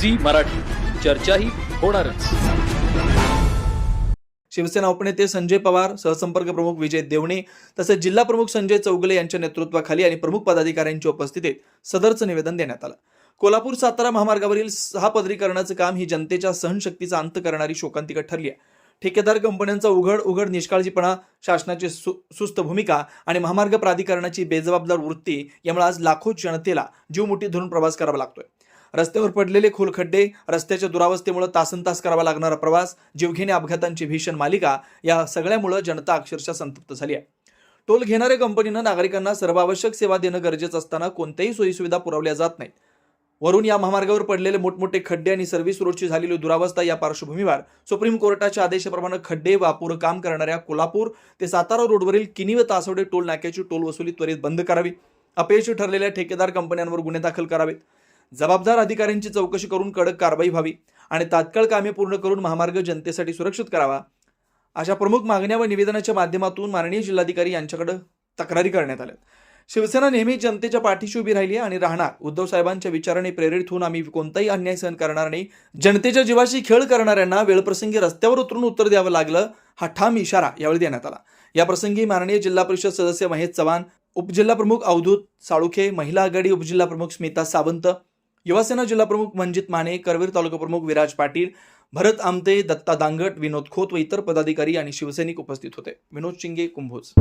Zee Marathi. चर्चाही होणारच. शिवसेना उपनेते संजय पवार सहसंपर्क प्रमुख विजय देवणे तसेच जिल्हा प्रमुख संजय चौगले यांच्या नेतृत्वाखाली आणि प्रमुख पदाधिकाऱ्यांच्या उपस्थितीत सदरचं निवेदन देण्यात आलं. कोल्हापूर सातारा महामार्गावरील सहा पदरीकरणाचं काम ही जनतेच्या सहनशक्तीचा अंत करणारी शोकांतिका ठरली आहे ठेकेदार कंपन्यांचा उघड उघड निष्काळजीपणा शासनाची सु सुस्त भूमिका आणि महामार्ग प्राधिकरणाची बेजबाबदार वृत्ती यामुळे आज लाखो जनतेला जीव मुठीत धरून प्रवास करावा लागतोय. रस्त्यावर पडलेले खोल खड्डे रस्त्याच्या दुरावस्थेमुळे तासन तास करावा लागणारा प्रवास जीवघेणे अपघातांची भीषण मालिका या सगळ्यामुळे जनता अक्षरशः संतप्त झाली आहे. टोल घेणाऱ्या कंपनीनं नागरिकांना सर्वावश्यक सेवा देणं गरजेचं असताना कोणत्याही सोयीसुविधा पुरवल्या जात नाहीत. वरून या महामार्गावर पडलेले मोठमोठे खड्डे आणि सर्व्हिस रोडची झालेली दुरावस्था या पार्श्वभूमीवर सुप्रीम कोर्टाच्या आदेशाप्रमाणे खड्डे वापूर काम करणाऱ्या कोल्हापूर ते सातारा रोडवरील किनी व तासवडे टोल नाक्याची टोल वसुली त्वरित बंद करावी. अपयशी ठरलेल्या ठेकेदार कंपन्यांवर गुन्हे दाखल करावेत. जबाबदार अधिकाऱ्यांची चौकशी करून कडक कारवाई व्हावी आणि तात्काळ कामे पूर्ण करून महामार्ग जनतेसाठी सुरक्षित करावा. अशा प्रमुख मागण्या व निवेदनाच्या माध्यमातून माननीय जिल्हाधिकारी यांच्याकडे तक्रारी करण्यात आल्या. शिवसेना नेहमी जनतेच्या पाठीशी उभी राहिली आहे आणि राहणार. उद्धव साहेबांच्या विचाराने प्रेरित होऊन आम्ही कोणताही अन्याय सहन करणार नाही. जनतेच्या जीवाशी खेळ करणाऱ्यांना वेळप्रसंगी रस्त्यावर उतरून उत्तर द्यावं लागलं हा ठाम इशारा यावेळी देण्यात आला. या प्रसंगी माननीय जिल्हा परिषद सदस्य महेश चव्हाण उपजिल्हा प्रमुख अवधूत साळुखे महिला आघाडी उपजिल्हा प्रमुख स्मिता सावंत युवासेना जिल्हा प्रमुख मंजित माने करवीर तालुका प्रमुख विराज पाटील भरत आमते दत्ता दांगट विनोद खोत व इतर पदाधिकारी आणि शिवसैनिक उपस्थित होते. विनोद शिंगे कुंभोज.